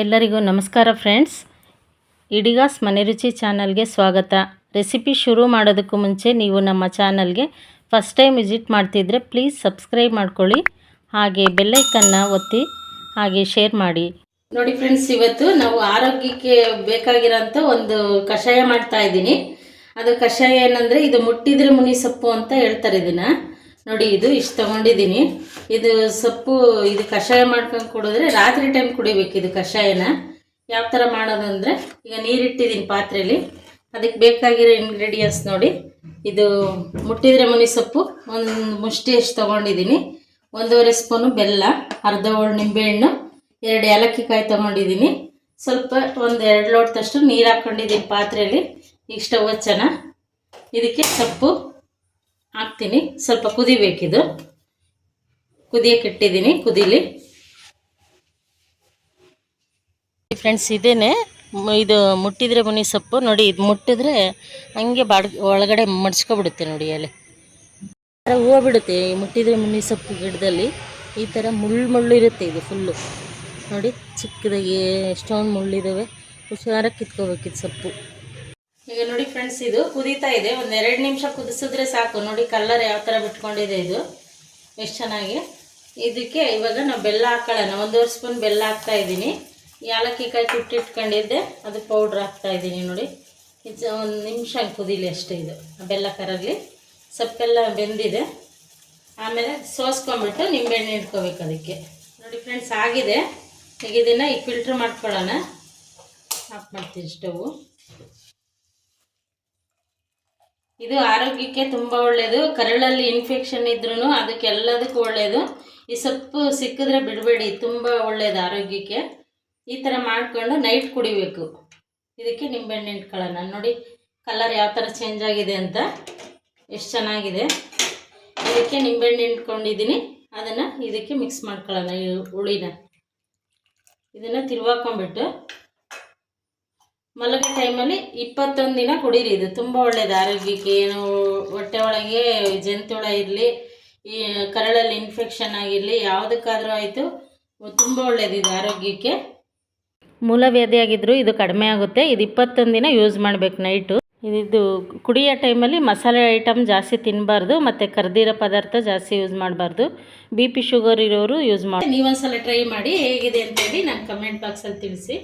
ಎಲ್ಲರಿಗೂ ನಮಸ್ಕಾರ ಫ್ರೆಂಡ್ಸ್. ಇಡಿಗಾಸ್ ಮನೆ ರುಚಿ ಚಾನಲ್ಗೆ ಸ್ವಾಗತ. ರೆಸಿಪಿ ಶುರು ಮಾಡೋದಕ್ಕೂ ಮುಂಚೆ ನೀವು ನಮ್ಮ ಚಾನಲ್ಗೆ ಫಸ್ಟ್ ಟೈಮ್ ವಿಸಿಟ್ ಮಾಡ್ತಿದ್ರೆ ಪ್ಲೀಸ್ ಸಬ್ಸ್ಕ್ರೈಬ್ ಮಾಡ್ಕೊಳ್ಳಿ. ಹಾಗೆ ಬೆಲ್ಲೈಕನ್ನ ಒತ್ತಿ, ಹಾಗೆ ಶೇರ್ ಮಾಡಿ. ನೋಡಿ ಫ್ರೆಂಡ್ಸ್, ಇವತ್ತು ನಾವು ಆರೋಗ್ಯಕ್ಕೆ ಬೇಕಾಗಿರೋಂಥ ಒಂದು ಕಷಾಯ ಮಾಡ್ತಾ ಇದ್ದೀನಿ. ಅದು ಕಷಾಯ ಏನಂದರೆ ಇದು ಮುಟ್ಟಿದ್ರೆ ಮುನಿ ಸೊಪ್ಪು ಅಂತ ಹೇಳ್ತಾರೆ ಇದನ್ನು. ನೋಡಿ, ಇದು ಇಷ್ಟು ತಗೊಂಡಿದ್ದೀನಿ. ಇದು ಸೊಪ್ಪು, ಇದು ಕಷಾಯ ಮಾಡ್ಕೊಂಡು ಕುಡಿದ್ರೆ ರಾತ್ರಿ ಟೈಮ್ ಕುಡಿಬೇಕು ಇದು ಕಷಾಯನ. ಯಾವ ಥರ ಮಾಡೋದಂದರೆ, ಈಗ ನೀರಿಟ್ಟಿದ್ದೀನಿ ಪಾತ್ರೆಯಲ್ಲಿ ಅದಕ್ಕೆ ಬೇಕಾಗಿರೋ ಇಂಗ್ರೀಡಿಯೆಂಟ್ಸ್ ನೋಡಿ. ಇದು ಮುಟ್ಟಿದ್ರೆ ಮುನಿ ಸೊಪ್ಪು, ಒಂದು ಮುಷ್ಟಿಯಷ್ಟು ತೊಗೊಂಡಿದ್ದೀನಿ. ಒಂದೂವರೆ ಸ್ಪೂನು ಬೆಲ್ಲ, ಅರ್ಧ ಹೋಳು ನಿಂಬೆಹಣ್ಣು, ಎರಡು ಏಲಕ್ಕಿ ಕಾಯಿ ತೊಗೊಂಡಿದ್ದೀನಿ. ಸ್ವಲ್ಪ ಒಂದು ಎರಡು ಲೋಟದಷ್ಟು ನೀರು ಹಾಕ್ಕೊಂಡಿದ್ದೀನಿ ಪಾತ್ರೆಯಲ್ಲಿ ಈಗ ಸ್ಟವ್ ಹಚ್ಚೋಣ. ಇದಕ್ಕೆ ಸೊಪ್ಪು. ಹಾಕ್ತೀನಿ. ಸ್ವಲ್ಪ ಕುದಿಬೇಕಿದು ಕುದಿಯಕ್ಕೆ ಇಟ್ಟಿದ್ದೀನಿ. ಕುದೀಲಿ. ಫ್ರೆಂಡ್ಸ್, ಇದೇನೆ. ಇದು ಮುಟ್ಟಿದ್ರೆ ಮುನಿ ಸೊಪ್ಪು. ನೋಡಿ, ಇದು ಮುಟ್ಟಿದ್ರೆ ಹಂಗೆ ಬಾಡ್, ಒಳಗಡೆ ಮಡ್ಚ್ಕೊಬಿಡುತ್ತೆ ನೋಡಿ ಅಲ್ಲಿ ಹೂವು ಬಿಡುತ್ತೆ. ಮುಟ್ಟಿದರೆ ಮುಟ್ಟಿದ್ರೆ ಮುನಿ ಸೊಪ್ಪು ಗಿಡದಲ್ಲಿ. ಈ ಥರ ಮುಳ್ಳು ಮುಳ್ಳು ಇರುತ್ತೆ ಇದು ಫುಲ್ಲು. ನೋಡಿ, ಚಿಕ್ಕದಾಗಿ ಎಷ್ಟೊಂದು ಮುಳ್ಳಿದ್ದಾವೆ ಹುಷಾರಾಗಿ ಕಿತ್ಕೋಬೇಕಿದು ಸೊಪ್ಪು. ಈಗ ನೋಡಿ ಫ್ರೆಂಡ್ಸ್ ಇದು ಕುದೀತಾ ಇದೆ. ಒಂದು ಎರಡು ನಿಮಿಷ ಕುದಿಸಿದ್ರೆ ಸಾಕು. ನೋಡಿ ಕಲರ್ ಯಾವ ಥರ ಬಿಟ್ಕೊಂಡಿದೆ ಇದು. ಎಷ್ಟು ಚೆನ್ನಾಗಿ. ಇದಕ್ಕೆ ಇವಾಗ ನಾವು ಬೆಲ್ಲ ಹಾಕೊಳ್ಳೋಣ. ಒಂದೂವರೆ ಸ್ಪೂನ್ ಬೆಲ್ಲ ಹಾಕ್ತಾ ಇದ್ದೀನಿ. ಏಲಕ್ಕಿ ಕಾಯಿ ಕುಟ್ಟಿಟ್ಕೊಂಡಿದ್ದೆ ಅದು ಪೌಡ್ರ್ ಹಾಕ್ತಾ ಇದ್ದೀನಿ ನೋಡಿ. ಇದು ಒಂದು ನಿಮಿಷ ಕುದೀಲಿ ಅಷ್ಟೇ ಇದು. ಬೆಲ್ಲ ಕರಗಲಿ. ಸೊಪ್ಪೆಲ್ಲ ಬೆಂದಿದೆ. ಆಮೇಲೆ ಸೋಸ್ಕೊಂಬಿಟ್ಟು ನಿಂಬೆಹಣ್ಣು ಇಟ್ಕೋಬೇಕು ಅದಕ್ಕೆ. ನೋಡಿ ಫ್ರೆಂಡ್ಸ್ ಆಗಿದೆ. ಈಗ ಇದನ್ನು ಈಗ ಫಿಲ್ಟ್ರ್ ಮಾಡ್ಕೊಳ್ಳೋಣ. ಆಫ್ ಮಾಡ್ತೀನಿ ಸ್ಟವು. ಇದು ಆರೋಗ್ಯಕ್ಕೆ ತುಂಬ ಒಳ್ಳೆಯದು ಕರಳಲ್ಲಿ ಇನ್ಫೆಕ್ಷನ್ ಇದ್ರೂ ಅದಕ್ಕೆಲ್ಲದಕ್ಕೂ ಒಳ್ಳೆಯದು ಈ ಸೊಪ್ಪು ಸಿಕ್ಕಿದ್ರೆ ಬಿಡಬೇಡಿ, ತುಂಬ ಒಳ್ಳೆಯದು ಆರೋಗ್ಯಕ್ಕೆ. ಈ ಥರ ಮಾಡಿಕೊಂಡು ನೈಟ್ ಕುಡಿಬೇಕು. ಇದಕ್ಕೆ ನಿಂಬೆಹಣ್ಣು ಇಟ್ಕೊಳ್ಳೋಣ. ನೋಡಿ ಕಲರ್ ಯಾವ ಥರ ಚೇಂಜ್ ಆಗಿದೆ ಅಂತ. ಎಷ್ಟು ಚೆನ್ನಾಗಿದೆ. ಇದಕ್ಕೆ ನಿಂಬೆಹಣ್ಣು ಇಟ್ಕೊಂಡಿದ್ದೀನಿ. ಅದನ್ನು ಇದಕ್ಕೆ ಮಿಕ್ಸ್ ಮಾಡ್ಕೊಳ್ಳೋಣ ಹುಳಿನ ಇದನ್ನು ತಿರ್ವಾಕೊಂಬಿಟ್ಟು ಮಲಗೋ ಟೈಮಲ್ಲಿ ಇಪ್ಪತ್ತೊಂದು ದಿನ ಕುಡೀರಿ. ಇದು ತುಂಬ ಒಳ್ಳೆಯದು ಆರೋಗ್ಯಕ್ಕೆ ಏನು, ಹೊಟ್ಟೆ ಒಳಗೆ ಜಂತುಳ ಇರಲಿ, ಈ ಕರಳಲ್ಲಿ ಇನ್ಫೆಕ್ಷನ್ ಆಗಿರಲಿ, ಯಾವುದಕ್ಕಾದರೂ ಆಯಿತು, ತುಂಬ ಒಳ್ಳೆಯದು ಇದು ಆರೋಗ್ಯಕ್ಕೆ. ಮೂಲವ್ಯಾಧಿಯಾಗಿದ್ದರೂ ಇದು ಕಡಿಮೆ ಆಗುತ್ತೆ. ಇದು ಇಪ್ಪತ್ತೊಂದು ದಿನ ಯೂಸ್ ಮಾಡಬೇಕು ನೈಟು ಇದು ಕುಡಿಯೋ ಟೈಮಲ್ಲಿ ಮಸಾಲೆ ಐಟಮ್ ಜಾಸ್ತಿ ತಿನ್ನಬಾರ್ದು ಮತ್ತು ಕರ್ದಿರೋ ಪದಾರ್ಥ ಜಾಸ್ತಿ ಯೂಸ್ ಮಾಡಬಾರ್ದು. ಬಿ ಪಿ ಶುಗರ್ ಇರೋರು ಯೂಸ್ ಮಾಡಿ ನೀವೊಂದ್ಸಲ ಟ್ರೈ ಮಾಡಿ ಹೇಗಿದೆ ಅಂತೇಳಿ ನಾನು ಕಮೆಂಟ್ ಬಾಕ್ಸಲ್ಲಿ ತಿಳಿಸಿ.